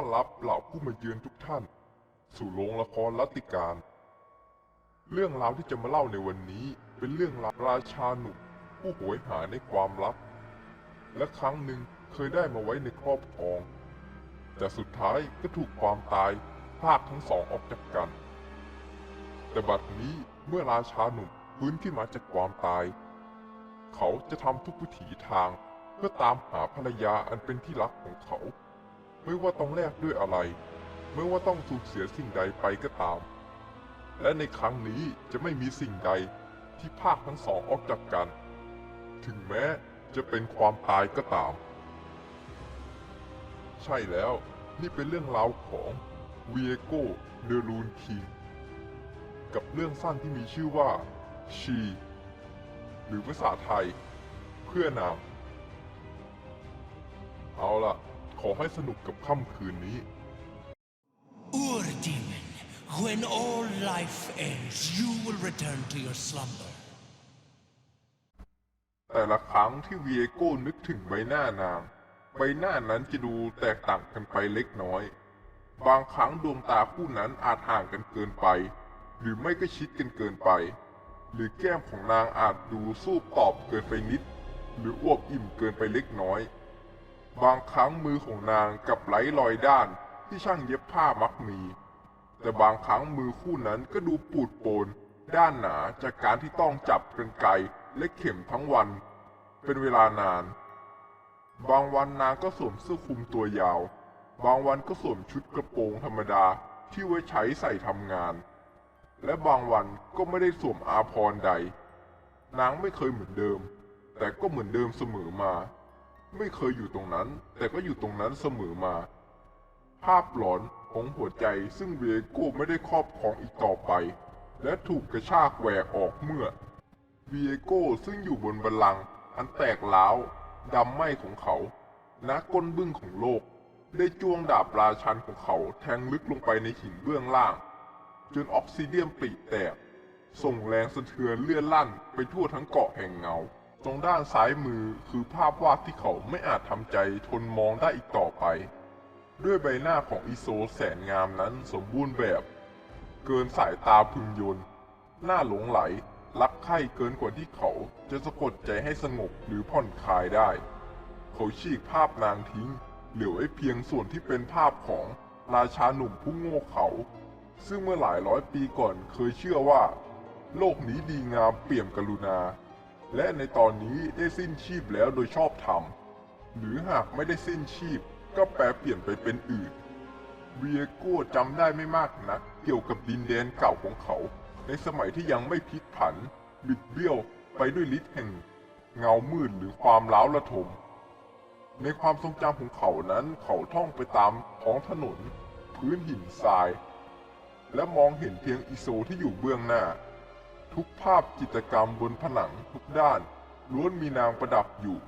อนรับเหล่าผู้มาเยือนทุกท่าน สู่โรงละครรัตติการ เรื่องราวที่จะมาเล่าในวันนี้เป็นเรื่องราวราชาหนุ่มผู้โหยหาในความลับ และครั้งหนึ่งเคยได้มาไว้ในครอบครอง แต่สุดท้ายก็ถูกความตายพากทั้งสองออกจากกัน แต่บัดนี้เมื่อราชาหนุ่มฟื้นขึ้นมาจากความตาย เขาจะทำทุกวิถีทางเพื่อตามหาภรรยาอันเป็นที่รักของเขา ไม่ว่าต้องแลกด้วยอะไร ไม่ว่าต้องสูญเสียสิ่งใดไปก็ตาม และในครั้งนี้จะไม่มีสิ่งใดที่ภาคทั้งสองออกจากกัน ถึงแม้จะเป็นความตายก็ตาม ใช่แล้วนี่เป็นเรื่องราวของเวียโกเดลูนคิงกับเรื่องสั้นที่มีชื่อว่าชี หรือภาษาไทย เพื่อนามเอาล่ะ ขอให้สนุกกับค่ำคืนนี้ Ur-demon, when all life ends, you will return to your slumber. แต่ละครั้งที่เวียโก้นึกถึงใบหน้านางใบหน้านั้นจะดูแตกต่างกันไปเล็กน้อย บางครั้งดวงตาคู่นั้นอาจห่างกันเกินไป หรือไม่ก็ชิดกันเกินไป หรือแก้มของนางอาจดูสู้ตอบเกินไปนิด หรืออวบอิ่มเกินไปเล็กน้อย บางครั้งมือของนางกับไหลรอยด้านที่ช่างเย็บผ้ามักมี แต่บางครั้งมือคู่นั้นก็ดูปูดโปน ด้านหนาจากการที่ต้องจับกันไกรและเข็มทั้งวัน เป็นเวลานาน บางวันนางก็สวมเสื้อคลุมตัวยาว บางวันก็สวมชุดกระโปรงธรรมดาที่ไว้ใช้ใส่ทำงาน และบางวันก็ไม่ได้สวมอาภรณ์ใด นางไม่เคยเหมือนเดิม แต่ก็เหมือนเดิมเสมอมา ไม่เคยอยู่ตรงนั้น แต่ก็อยู่ตรงนั้นเสมอมา ภาพหลอนของหัวใจซึ่งเวโก้ไม่ได้ครอบครองอีกต่อไป และถูกกระชากแหวกออกเมื่อเวียโก้ซึ่งอยู่บนบัลลังก์อันแตกร้าวดำไหม้ของเขาณก้นบึ้งของโลก ได้จ้วงดาบราชันของเขาแทงลึกลงไปในหินเบื้องล่าง จนออกซิเดียมปริแตก ส่งแรงสะเทือนเลื่อนลั่นไปทั่วทั้งเกาะแห่งเงา ตรงด้านซ้ายมือคือภาพวาดที่เขาไม่อาจทำใจทนมองได้อีกต่อไป ด้วยใบหน้าของอิโซแสนงามนั้นสมบูรณ์แบบ เกินสายตาพึงยนหน้าหลงไหล รักใคร่เกินกว่าที่เขาจะสะกดใจให้สงบหรือผ่อนคลายได้ เขาฉีกภาพนางทิ้ง เหลือไว้เพียงส่วนที่เป็นภาพของราชาหนุ่มผู้โง่เขา ซึ่งเมื่อหลายร้อยปีก่อนเคยเชื่อว่า โลกนี้ดีงามเปี่ยมกรุณา และในตอนนี้ได้สิ้นชีพแล้วโดยชอบธรรม หรือหากไม่ได้สิ้นชีพก็แปลเปลี่ยนไปเป็นอื่น เวียโก้จำได้ไม่มากนักเกี่ยวกับดินแดนเก่าของเขา ในสมัยที่ยังไม่พลิกผัน บิดเบี้ยวไปด้วยฤทธิ์แห่ง เงามืดหรือความล้าวระทม ในความทรงจำของเขานั้นเขาท่องไปตามท้องถนน พื้นหินทราย และมองเห็นเพียงอิโซที่อยู่เบื้องหน้า ทุกภาพจิตรกรรมบนผนังทุกด้าน ล้วนมีนางประดับอยู่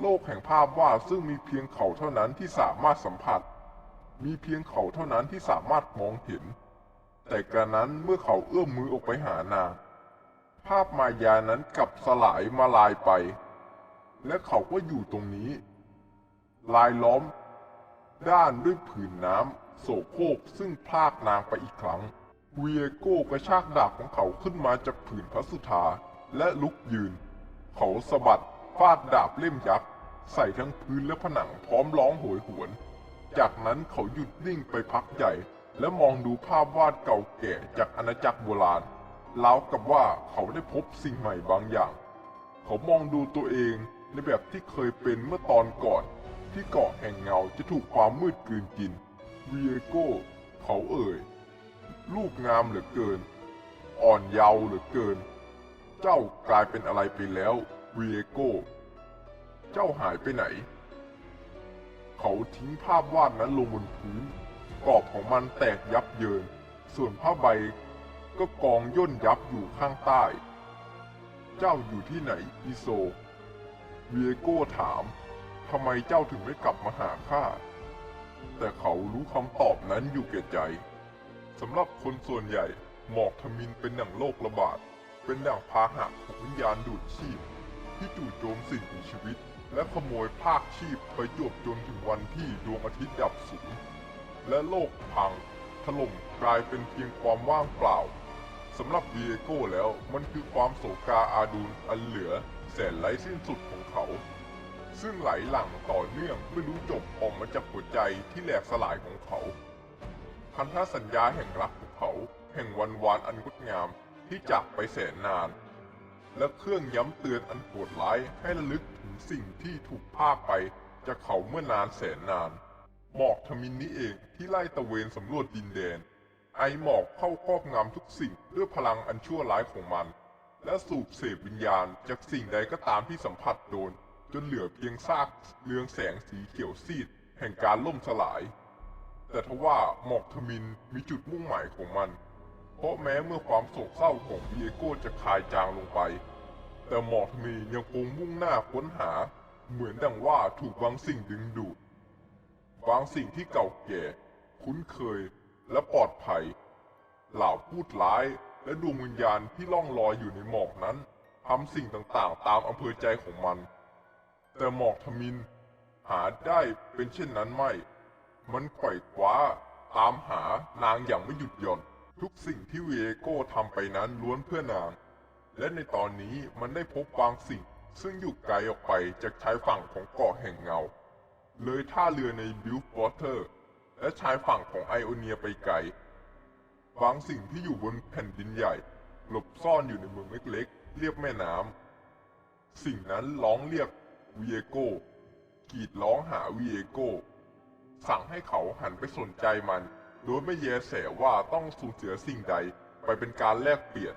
โลกแห่งภาพวาดซึ่งมีเพียงเขาเท่านั้นที่สามารถสัมผัส มีเพียงเขาเท่านั้นที่สามารถมองเห็น แต่กระนั้นเมื่อเขาเอื้อมมือออกไปหานางภาพมายานั้นกลับสลายมาลายไป และเขาก็อยู่ตรงนี้ ลายล้อม ด้านด้วยผืนน้ำโสโคกซึ่งพลากนางไปอีกครั้ง เวียโก้กระชากดาบของเขาขึ้นมาจากผืนพระสุธาและลุกยืน เขาสะบัดฟาดดาบเล่มยักษ์ ใส่ทั้งพื้นและผนังพร้อมร้องโหยหวน จากนั้นเขาหยุดนิ่งไปพักใหญ่ และมองดูภาพวาดเก่าแก่จากอาณาจักรโบราณราวกับว่าเขาได้พบสิ่งใหม่บางอย่าง เขามองดูตัวเองในแบบที่เคยเป็นเมื่อตอนก่อน ที่เกาะแห่งเงาจะถูกความมืดกลืนกินเวียโก้ เขาเอ่ย รูปงามเหลือเกิน อ่อนเยาว์เหลือเกิน เจ้ากลายเป็นอะไรไปแล้วเวียโก้ เจ้าหายไปไหน เขาทิ้งภาพวาดนั้นลงบนพื้น กรอบของมันแตกยับเยิน ส่วนผ้าใบก็กองย่นยับอยู่ข้างใต้ เจ้าอยู่ที่ไหนอิโซ เวียโก้ถาม ทำไมเจ้าถึงไม่กลับมาหาข้า แต่เขารู้คำตอบนั้นอยู่แก่ใจ สำหรับคนส่วนใหญ่ หมอกทมินเป็นดั่งโรคระบาด เป็นดั่งพาหะของวิญญาณดูดชีพ ที่จู่โจมสิ่งมีชีวิต และขโมยภาคชีพไปจวบจนถึงวันที่ดวงอาทิตย์ดับสูญและโลกพัง ถล่มกลายเป็นเพียงความว่างเปล่าสำหรับวีเอโก้แล้วมันคือความโศกาอาดูลอันเหลือ แสนไร้สิ้นสุดของเขา ซึ่งไหลหลั่งต่อเนื่องไม่รู้จบออกมาจากหัวใจที่แหลกสลายของเขา พันธสัญญาแห่งรักของเขา แห่งวันวานอันงดงามที่จากไปแสนนาน และเครื่องย้ำเตือนอันโหดร้ายให้ระลึกถึงสิ่งที่ถูกพากไปจากเขาเมื่อนานแสนนาน หมอกทมินนี้เองที่ไล่ตะเวนสำรวจดินแดน ไอหมอกเข้าครอบงำทุกสิ่งด้วยพลังอันชั่วร้ายของมัน และสูบเสพวิญญาณจากสิ่งใดก็ตามที่สัมผัสโดน จนเหลือเพียงซากเรืองแสงสีเขียวซีด แห่งการล่มสลาย แต่ทว่าหมอกทมินมีจุดมุ่งหมายของมัน เพราะแม้เมื่อความโศกเศร้าของวีเอโก้จะคลายจางลงไป แต่หมอกทมินยังคงมุ่งหน้าค้นหา เหมือนดังว่าถูกบางสิ่งดึงดูด บางสิ่งที่เก่าแก่ คุ้นเคยและปลอดภัย เหล่าพูดร้ายและดวงวิญญาณที่ล่องลอยอยู่ในหมอกนั้นทำสิ่งต่างๆ ตามอำเภอใจของมัน แต่หมอกทมินหาได้เป็นเช่นนั้นไม่ มันไขว่คว้า ตามหานางอย่างไม่หยุดหย่อน ทุกสิ่งที่เวโก้ทำไปนั้นล้วนเพื่อนาง และในตอนนี้มันได้พบบางสิ่ง ซึ่งอยู่ไกลออกไปจากชายฝั่งของเกาะแห่งเงา เลยท่าเรือในบิลฟอเตอร์ และชายฝั่งของไอโอเนียไปไกล บางสิ่งที่อยู่บนแผ่นดินใหญ่ หลบซ่อนอยู่ในเมืองเล็กๆ เรียบแม่น้ำสิ่งนั้นร้องเรียกวีเอโก้กรีดร้องหาวีเอโก้ สั่งให้เขาหันไปสนใจมัน โดยไม่แยแสว่าต้องสูญเสียสิ่งใดไปเป็นการแลกเปลี่ยน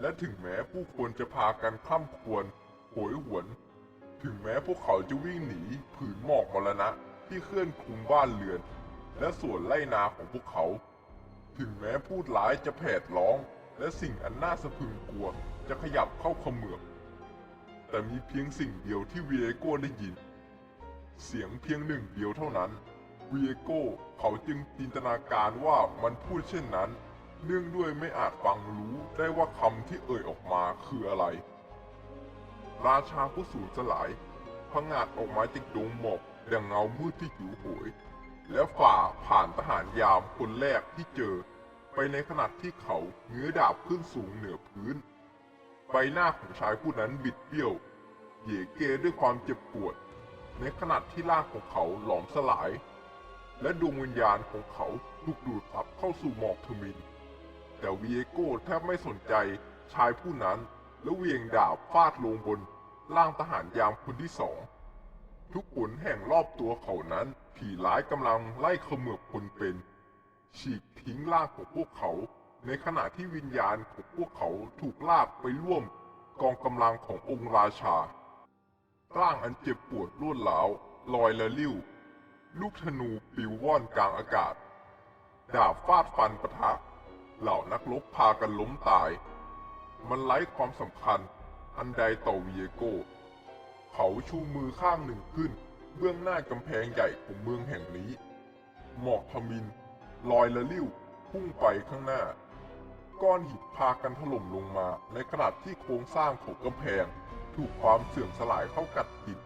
และถึงแม้ผู้คนจะพากันคล่ำควรโหยหวน ถึงแม้พวกเขาจะวิ่งหนีผืนหมอกมรณะที่เคลื่อนคลุมบ้านเรือน และส่วนไร่นาของพวกเขา ถึงแม้พูดร้ายจะแผดร้อง และสิ่งอันน่าสะพรึงกลัวจะขยับเข้าเขมือบแต่มีเพียงสิ่งเดียวที่เวียโก้ได้ยิน เสียงเพียงหนึ่งเดียวเท่านั้นเวียโก้เขาจึงจินตนาการว่ามันพูดเช่นนั้น เนื่องด้วยไม่อาจฟังรู้ได้ว่าคำที่เอ่ยออกมาคืออะไร ราชาผู้สูญสลายพังงาดออกมาจากดงหมอกดังเงามืดที่หิวโหย และฝ่าผ่านทหารยามคนแรกที่เจอ ไปในขณะที่เขาเงื้อดาบขึ้นสูงเหนือพื้น ใบหน้าของชายผู้นั้นบิดเบี้ยว เหยเกด้วยความเจ็บปวด ในขณะที่ร่างของเขาหลอมสลาย และดวงวิญญาณของเขาถูกดูดซับเข้าสู่หมอกทมิน แต่วีเอโก้แทบไม่สนใจชายผู้นั้นและเวียงดาบฟาดลงบนร่างทหารยามคนที่สอง ทุกขนแห่งรอบตัวเขานั้นผีร้ายกำลังไล่เขมือบคนเป็น ฉีกทิ้งร่างของพวกเขา ในขณะที่วิญญาณของพวกเขาถูกลากไปร่วม กองกำลังขององค์ราชา ร่างอันเจ็บปวดรวดร้าวลอยละลิ้ว ลูกธนูปิวว่อนกลางอากาศ ดาบฟาดฟันประทะ เหล่านักรบพากันล้มตาย มันไร้ความสำคัญอันใดต่อวีโก เขาชูมือข้างหนึ่งขึ้น เบื้องหน้ากำแพงใหญ่ของเมืองแห่งนี้ หมอกทมิน ลอยละลิ้ว พุ่งไปข้างหน้า ก้อนหินพากันถล่มลงมาในขณะที่โครงสร้างของกำแพง ถูกความเสื่อมสลายเข้ากัดกิน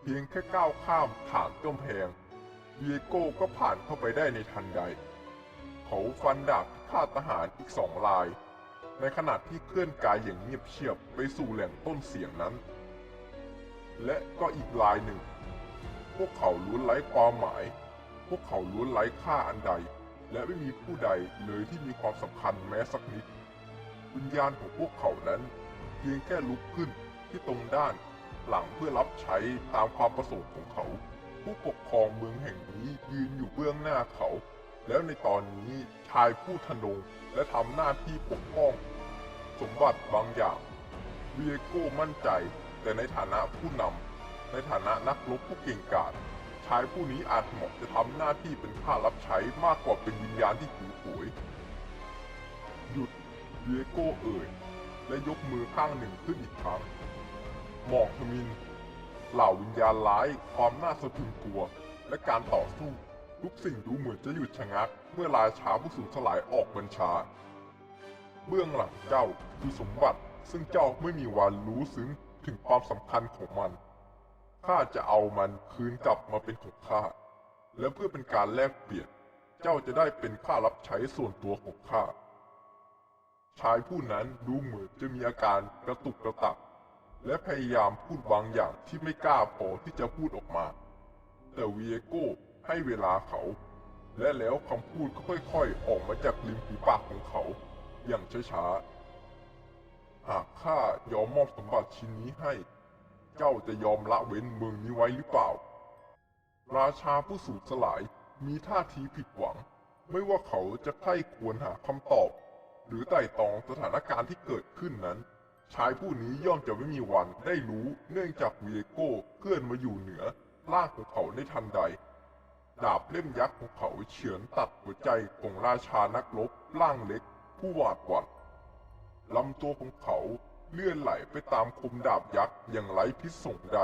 เพียงแค่ก้าวข้ามฐานกำแพงเวียโก้ก็ผ่านเข้าไปได้ในทันใด เขาฟันดาบฆ่าทหารอีกสองลาย ในขณะที่เคลื่อนกายอย่างเงียบเชียบไปสู่แหล่งต้นเสียงนั้น และก็อีกลายหนึ่ง พวกเขาล้วนไร้ความหมาย พวกเขาล้วนไร้ค่าอันใด และไม่มีผู้ใดเลยที่มีความสำคัญแม้สักนิด วิญญาณของพวกเขานั้น เพียงแค่ลุกขึ้น ที่ตรงด้านหลังเพื่อรับใช้ตามความประสงค์ของเขา ผู้ปกครองเมืองแห่งนี้ยืนอยู่เบื้องหน้าเขา แล้วในตอนนี้ชายผู้ทนงและทำหน้าที่ปกป้อง สมบัติบางอย่างเวียโก้มั่นใจ แต่ในฐานะผู้นำในฐานะนักรบผู้เก่งกาจชายผู้นี้อาจเหมาะจะทำหน้าที่เป็นข้ารับใช้มากกว่าเป็นวิญญาณที่หิวโหยหยุดเวียโก้เอ่ยและยกมือข้างหนึ่งขึ้นอีกครั้ง หมอกทมินเหล่าวิญญาณร้าย ความน่าสะพรึงกลัว และการต่อสู้ ทุกสิ่งดูเหมือนจะหยุดชะงัก เมื่อราชาผู้สูญสลายออกบัญชา เบื้องหลังเจ้าคือสมบัติ ซึ่งเจ้าไม่มีวันรู้ซึ้งถึงความสำคัญของมันข้าจะเอามันคืนกลับมาเป็นของข้าและเพื่อเป็นการแลกเปลี่ยน เจ้าจะได้เป็นข้ารับใช้ส่วนตัวของข้าชายผู้นั้นดูเหมือนจะมีอาการกระตุกกระตัก และพยายามพูดบางอย่างที่ไม่กล้าพอที่จะพูดออกมา แต่เวียโก้ให้เวลาเขา และแล้วคำพูดก็ค่อยๆ ออกมาจากริมฝีปากของเขา อย่างช้าๆ หากข้ายอมมอบสมบัติชิ้นนี้ให้ เจ้าจะยอมละเว้นเมืองนี้ไว้หรือเปล่า ราชาผู้สูญสลายมีท่าทีผิดหวัง ไม่ว่าเขาจะใคร่ควรหาคำตอบ หรือไต่ตองสถานการณ์ที่เกิดขึ้นนั้น ชายผู้นี้ย่อมจะไม่มีวันได้รู้เนื่องจากเวียโก้เคลื่อนมาอยู่เหนือร่างของเขาในทันใด ดาบเล่มยักษ์ของเขาเฉือนตัดหัวใจของราชานักรบร่างเล็ก ผู้หวาดหวั่นลำตัวของเขาเลื่อนไหลไปตามคมดาบยักษ์อย่างไร้พิษสงใด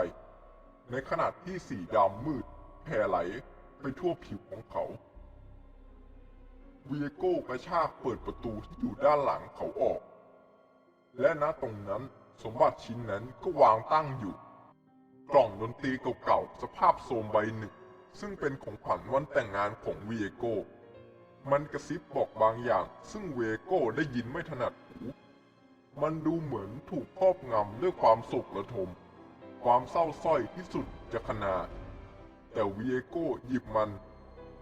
ในขณะที่สีดำมืดแผ่ไหลไปทั่วผิวของเขาเวียโก้กระชากเปิดประตูที่อยู่ด้านหลังเขาออก และณตรงนั้นสมบัติชิ้นนั้นก็วางตั้งอยู่ กล่องดนตรีเก่าๆสภาพโทรมใบหนึ่ง ซึ่งเป็นของขวัญวันแต่งงานของเวียโก้ มันกระซิบบอกบางอย่าง ซึ่งเวโก้ได้ยินไม่ถนัดหูมันดูเหมือนถูกครอบงำด้วยความโศกระทม ความเศร้าสร้อยที่สุดจะขนาดแต่เวโก้หยิบมัน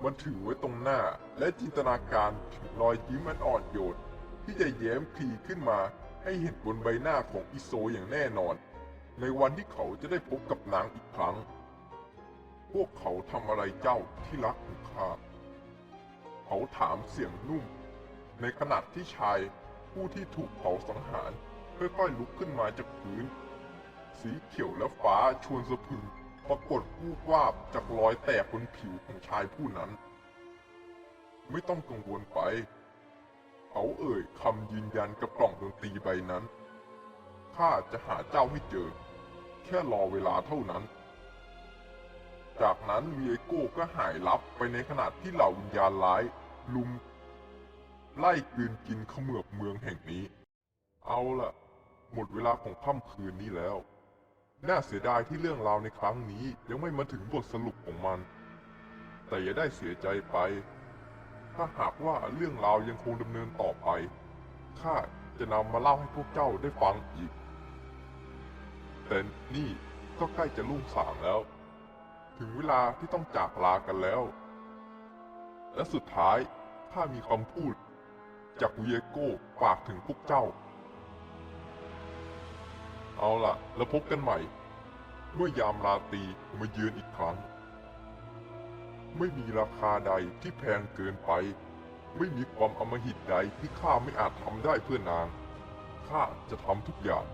มันถือไว้ตรงหน้าและจินตนาการถึงรอยยิ้มอันอ่อนโยนที่จะแย้มพลีขึ้นมา ให้เห็นบนใบหน้าของอิโซอย่างแน่นอน ในวันที่เขาจะได้พบกับนางอีกครั้ง พวกเขาทำอะไรเจ้าที่รักของข้าเขาถามเสียงนุ่ม ในขณะที่ชายผู้ที่ถูกเผาสังหารค่อยๆลุกขึ้นมาจากพื้น สีเขียวและฟ้าชวนสะพึงปรากฏวูบวาบจากรอยแตกบนผิวของชายผู้นั้น ไม่ต้องกังวลไป เขาเอ่ยคำยืนยันกับกล่องดนตรีใบนั้น ข้าจะหาเจ้าให้เจอ แค่รอเวลาเท่านั้น จากนั้นเวียโก้ก็หายลับไปในขณะที่เหล่าวิญญาณร้าย ลุม ไล่กลืนกินเขมือบเมืองแห่งนี้ เอาละหมดเวลาของค่ำคืนนี้แล้ว น่าเสียดายที่เรื่องราวในครั้งนี้ยังไม่มาถึงบทสรุปของมัน แต่อย่าได้เสียใจไป ถ้าหากว่าเรื่องราวยังคงดำเนินต่อไปข้าจะนำมาเล่าให้พวกเจ้าได้ฟังอีก แต่นี่ก็ใกล้จะรุ่งสางแล้ว ถึงเวลาที่ต้องจากลากันแล้ว และสุดท้ายข้ามีคำพูด จากเวียโก้ฝากถึงพวกเจ้า เอาล่ะ แล้วพบกันใหม่เมื่อยามราตรีมาเยือนอีกครั้ง ไม่มีราคาใดที่แพงเกินไป ไม่มีความอำมหิตใดที่ข้าไม่อาจทำได้เพื่อนาง ข้าจะทำทุกอย่าง